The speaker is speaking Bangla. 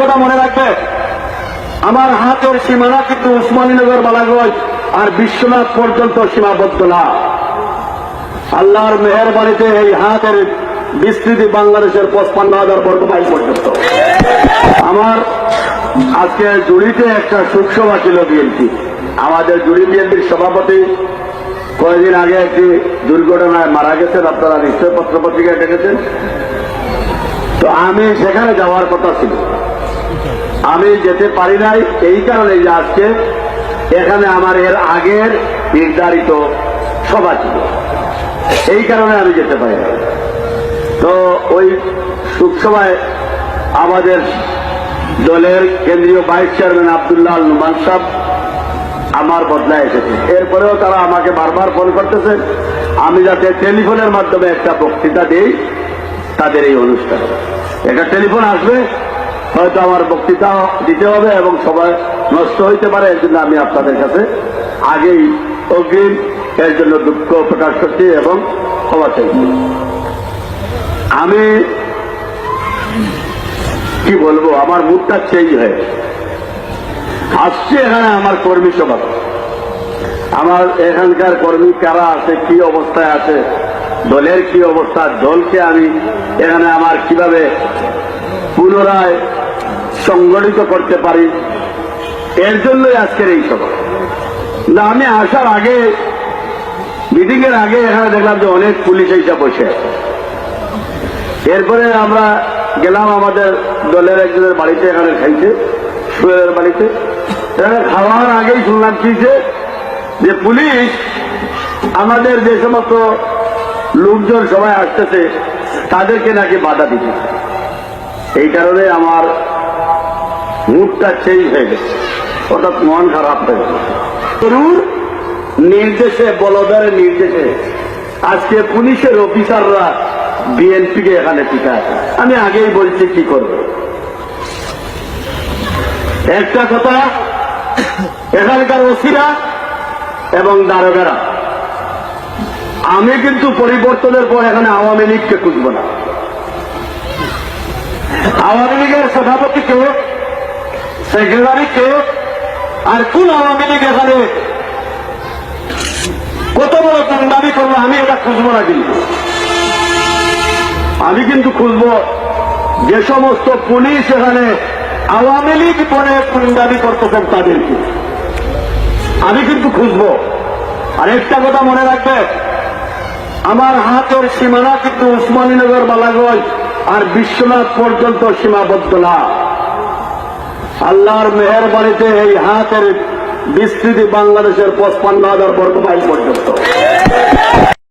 কথা মনে রাখবে? আমার হাতের সীমানা কিন্তু উসমানীনগর বালাগঞ্জ আর বিশ্বনাথ পর্যন্ত সীমাবদ্ধ না। আল্লাহর মেহরবানিতে এই হাতের বিস্তৃতি বাংলাদেশের পঁচপান্ন হাজার বর্গ মাইল পর্যন্ত। আমার আজকে জুড়িতে একটা শোকসভা ছিল বিএনপি। আমাদের জুড়ি বিএনপির সভাপতি কয়েকদিন আগে একটি দুর্ঘটনায় মারা গেছেন, আপনারা নিশ্চয় পত্রপত্রিকায় দেখেছেন। তো আমি সেখানে যাওয়ার কথা ছিল। আমি যেতে পারি নাই, এই কারণে যে আজকে এখানে আমার এর আগের নির্ধারিত সভা ছিল। এই কারণে আমি যেতে পারি না তো ওই সুখসভায় আমাদের দলের কেন্দ্রীয় ভাইস চেয়ারম্যান আবদুল্লাহ নুমান সাহ আমার বদলায় এসেছে। এরপরেও তারা আমাকে বারবার ফোন করতেছে। আমি যাতে টেলিফোনের মাধ্যমে একটা বক্তৃতা দিই, তাদের এই অনুষ্ঠানে। একটা টেলিফোন আসবে, হয়তো আমার বক্তৃতা দিতে হবে এবং সবাই নষ্ট হইতে পারে এর জন্য আমি আপনাদের কাছে আগেই অগ্রিম এর জন্য দুঃখ প্রকাশ করছি এবং ক্ষমা চাইছি আমি কি বলব, আমার মুখটা চেঞ্জ হয়ে আসছে এখানে আমার কর্মী সভা। আমার এখানকার কর্মী কারা আছে, কি অবস্থায় আছে দলের কি অবস্থা? দলকে আমি এখানে আমার কীভাবে পুনরায় সংগঠিত করতে পারি? এর জন্যই আজকের এই সভা। না, আমি আসার আগে মিটিং এর আগে এখানে দেখলাম যে অনেক পুলিশ এইসব বসে এরপরে আমরা গেলাম আমাদের দলের একজনের বাড়িতে, এখানে খাইছে সুয়ের বাড়িতে। এখানে খাওয়ার আগেই শুনলাম কি যে পুলিশ আমাদের যে সমস্ত লোকজন সবাই আসতেছে, তাদেরকে নাকি বাধা দিচ্ছে। এই কারণে আমার মুডটা চেঞ্জ হয়ে গেছে। অর্থাৎ মন খারাপ হয়ে গেছে। নির্দেশে, বলদারের নির্দেশে, আজকে পুলিশের অফিসাররা বিএনপিকে এখানে টিকায় আমি আগেই বলছি কি করব। একটা কথা, এখানকার ওসিরা এবং দারোগারা আমি কিন্তু পরিবর্তনের পর এখানে আওয়ামী লীগকে খুঁজব না। আওয়ামী লীগের সভাপতি কে? সেক্রেটারি কে? আর কোন আওয়ামী লীগ এখানে কত বড় দাবি করব আমি এটা খুঁজবো না কিন্তু। আমি কিন্তু খুঁজবো যে সমস্ত পুলিশ এখানে আওয়ামী লীগ পরে দাবি করতেছেন তাদেরকে। আমি কিন্তু খুঁজবো। আর একটা কথা মনে রাখবে আমার হাতের সীমানা কিন্তু উসমানীনগর বালাগঞ্জ আর বিশ্বনাথ পর্যন্ত সীমাবদ্ধ না। আল্লাহর মেহরবানিতে এই হাতের বিস্তৃতি বাংলাদেশের পঁচপান্ন হাজার বর্গ পর্যন্ত।